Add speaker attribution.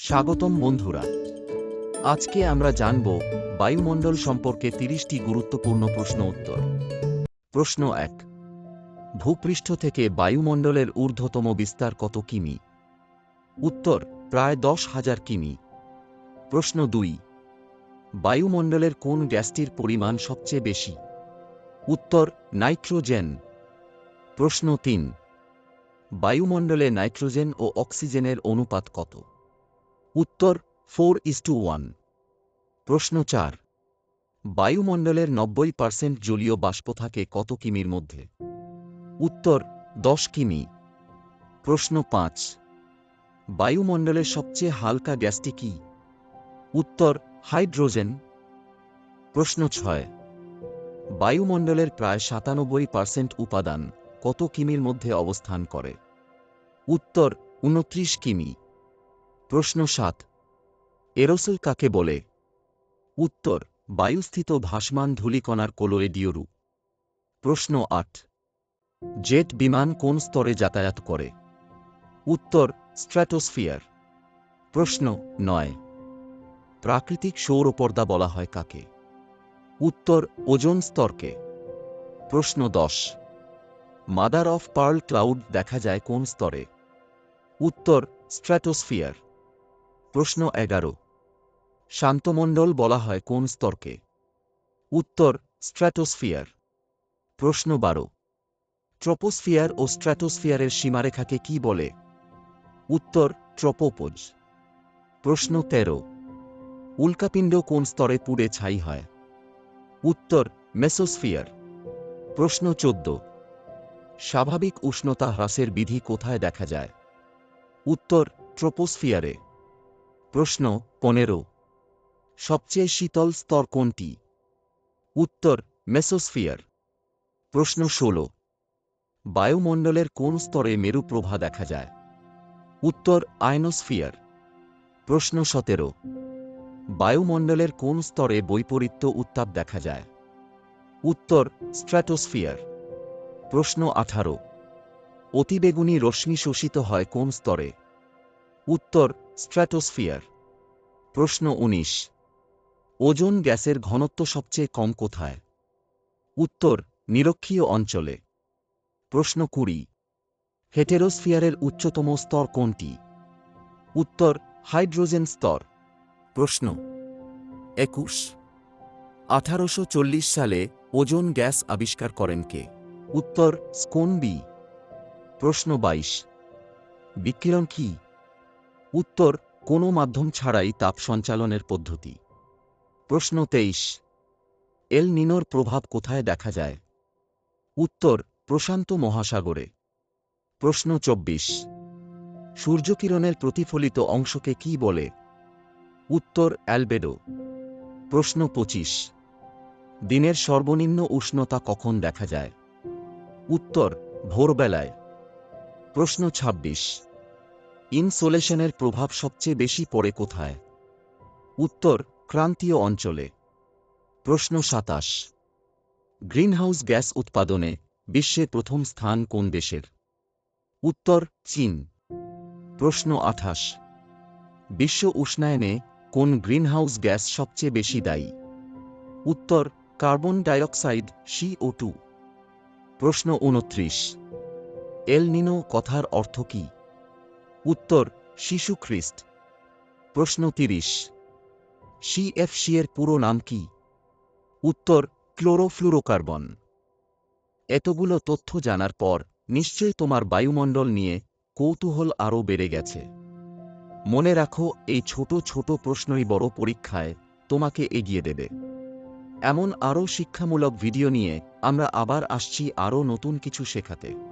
Speaker 1: স্বাগতম বন্ধুরা। আজকে আমরা জানব বায়ুমণ্ডল সম্পর্কে তিরিশটি গুরুত্বপূর্ণ প্রশ্ন উত্তর। প্রশ্ন এক, ভূপৃষ্ঠ থেকে বায়ুমণ্ডলের ঊর্ধ্বতম বিস্তার কত কিমি? উত্তর, প্রায় দশ হাজার কিমি। প্রশ্ন দুই, বায়ুমণ্ডলের কোন গ্যাসটির পরিমাণ সবচেয়ে বেশি? উত্তর, নাইট্রোজেন। প্রশ্ন তিন, বায়ুমণ্ডলে নাইট্রোজেন ও অক্সিজেনের অনুপাত কত? উত্তর ফোর ইস টু ওয়ান। প্রশ্ন চার, বায়ুমণ্ডলের নব্বই পার্সেন্ট জলীয় বাষ্প থাকে কত কিমির মধ্যে? উত্তর, দশ কিমি। প্রশ্ন পাঁচ, বায়ুমণ্ডলের সবচেয়ে হালকা গ্যাসটি কি? উত্তর, হাইড্রোজেন। প্রশ্ন ছয়, বায়ুমণ্ডলের প্রায় সাতানব্বই পার্সেন্ট উপাদান কত কিমির মধ্যে অবস্থান করে? উত্তর, উনত্রিশ কিমি। প্রশ্ন সাত এরোসল কাকে বলে? উত্তর, বায়ুস্থিত ভাসমান ধূলিকণার কোলোরেডীয় রূপ প্রশ্ন আট, জেট বিমান কোন স্তরে যাতায়াত করে? উত্তর, স্ট্র্যাটোস্ফিয়ার। প্রশ্ন নয়, প্রাকৃতিক সৌরপর্দা বলা হয় কাকে? উত্তর, ওজোন স্তরকে। প্রশ্ন দশ, মাদার অফ পার্ল ক্লাউড দেখা যায় কোন স্তরে? উত্তর, স্ট্র্যাটোস্ফিয়ার। প্রশ্ন এগারো। শান্তমণ্ডল বলা হয় কোন স্তরকে? উত্তর, স্ট্র্যাটোস্ফিয়ার। প্রশ্ন বারো। ট্রপোস্ফিয়ার ও স্ট্র্যাটোস্ফিয়ারের সীমারেখাকে কি বলে? উত্তর, ট্রপোপোজ। প্রশ্ন তেরো। উল্কাপিণ্ড কোন স্তরে পুড়ে ছাই হয়? উত্তর, মেসোস্ফিয়ার। প্রশ্ন চোদ্দ। স্বাভাবিক উষ্ণতা হ্রাসের বিধি কোথায় দেখা যায়? উত্তর, ট্রোপোস্ফিয়ারে। প্রশ্ন, পনেরো। সবচেয়ে শীতল স্তর কোনটি? উত্তর, মেসোস্ফিয়ার। প্রশ্ন, ষোলো। বায়ুমণ্ডলের কোন স্তরে মেরুপ্রভা দেখা যায়? উত্তর আয়নোস্ফিয়ার প্রশ্ন, সতেরো। বায়ুমণ্ডলের কোন স্তরে বৈপরীত্য উত্তাপ দেখা যায়? উত্তর, স্ট্র্যাটোস্ফিয়ার। প্রশ্ন, আঠারো। অতিবেগুনি রশ্মি শোষিত হয় কোন স্তরে? উত্তর স্ট্র্যাটোস্ফিয়ার প্রশ্ন উনিশ। ওজোন গ্যাসের ঘনত্ব সবচেয়ে কম কোথায়? উত্তর, নিরক্ষীয় অঞ্চলে। প্রশ্ন কুড়ি। হেটেরোস্ফিয়ারের উচ্চতম স্তর কোনটি? উত্তর, হাইড্রোজেন স্তর। প্রশ্ন। একুশ। আঠারোশো সালে ওজোন গ্যাস আবিষ্কার করেন কে? উত্তর স্কোনবি প্রশ্ন বাইশ। বিকিরণ কি? উত্তর, কোনো মাধ্যম ছাড়াই তাপ সঞ্চালনের পদ্ধতি। প্রশ্ন তেইশ। এল নিনোর প্রভাব কোথায় দেখা যায়? উত্তর, প্রশান্ত মহাসাগরে। প্রশ্ন চব্বিশ। সূর্যকিরণের প্রতিফলিত অংশকে কি বলে? উত্তর, অ্যালবেডো। প্রশ্ন পঁচিশ। দিনের সর্বনিম্ন উষ্ণতা কখন দেখা যায়? উত্তর, ভোরবেলায়। প্রশ্ন ২৬ ইনসোলেশনের প্রভাব সবচেয়ে বেশি পড়ে কোথায়? উত্তর, ক্রান্তীয় অঞ্চলে। প্রশ্ন সাতাশ। গ্রিনহাউস গ্যাস উৎপাদনে বিশ্বে প্রথম স্থান কোন দেশের? উত্তর, চীন। প্রশ্ন আঠাশ। বিশ্ব উষ্ণায়নে কোন গ্রিনহাউস গ্যাস সবচেয়ে বেশি দায়ী? উত্তর, কার্বন ডাইঅক্সাইড সিও টু। প্রশ্ন উনত্রিশ। এল নিনো কথার অর্থ কি? উত্তর, শিশু খ্রিস্ট। প্রশ্ন তিরিশ। সিএফসি এর পুরো নাম কি? উত্তর, ক্লোরোফ্লুরোকার্বন। এতগুলো তথ্য জানার পর নিশ্চয় তোমার বায়ুমণ্ডল নিয়ে কৌতূহল আরও বেড়ে গেছে। মনে রাখো, এই ছোট ছোট প্রশ্নই বড় পরীক্ষায় তোমাকে এগিয়ে দেবে। এমন আরও শিক্ষামূলক ভিডিও নিয়ে আমরা আবার আসছি আরও নতুন কিছু শেখাতে।